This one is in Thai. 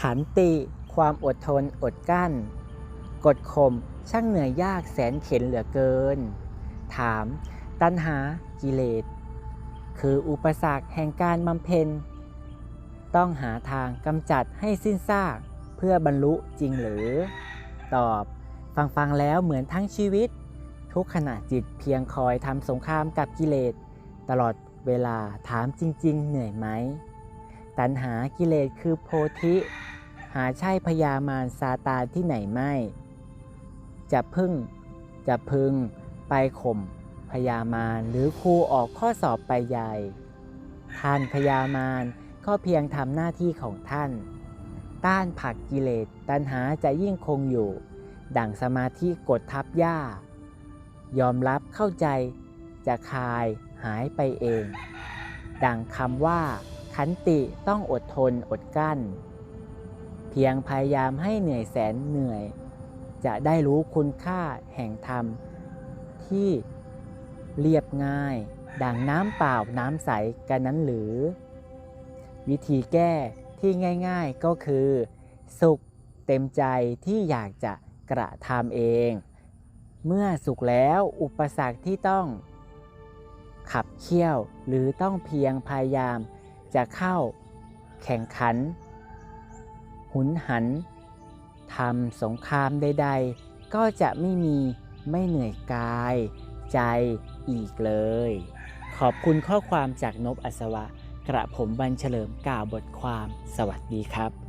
ขันติ ความอดทนอดกั้น กดข่มช่างเหนื่อยยากแสนเข็นเหลือเกิน ถาม ตัณหากิเลส คืออุปสรรคแห่งการบำเพ็ญ ต้องหาทางกำจัดให้สิ้นซากเพื่อบรรลุจริงหรือ ตอบ ฟังฟังๆแล้วเหมือนทั้งชีวิต ทุกขณะจิตเพียงคอยทำสงครามกับกิเลส ตลอดเวลาถามจริง ๆ เหนื่อยไหม ตัณหากิเลสคือโพธิ หาใช่พยามารซาตานที่ไหนไม่ จะพึ่งจะพึงไปข่มพยามารหรือครูออกข้อสอบไปใหญ่ท่านพยามารก็เพียงทำหน้าที่ของท่าน ต้านผักกิเลสตัณหาจะยิ่งคงอยู่ ดั่งสมาธิกดทับหญ้า ยอมรับเข้าใจจะคลายหายไปเอง ดังคำว่า ขันติต้องอดทนอดกั้น เพียงพยายามให้เหนื่อยแสนเหนื่อย จะได้รู้คุณค่าแห่งธรรม ที่เรียบง่าย ดังน้ำเปล่าน้ำใสกันนั้นหรือ วิธีแก้ที่ง่ายๆก็คือ สุขเต็มใจที่อยากจะกระทำเอง เมื่อสุขแล้วอุปสรรคที่ต้องขับเคี่ยวหรือต้องเพียงพยายาม จะเข้า แข่งขัน หุนหันทำสงครามใด ๆ ก็จะไม่มีไม่เหนื่อยกาย ใจอีกเลย ขอบคุณข้อความจากนบอัศวะ กระผมบันเฉลิมกล่าวบทความสวัสดีครับ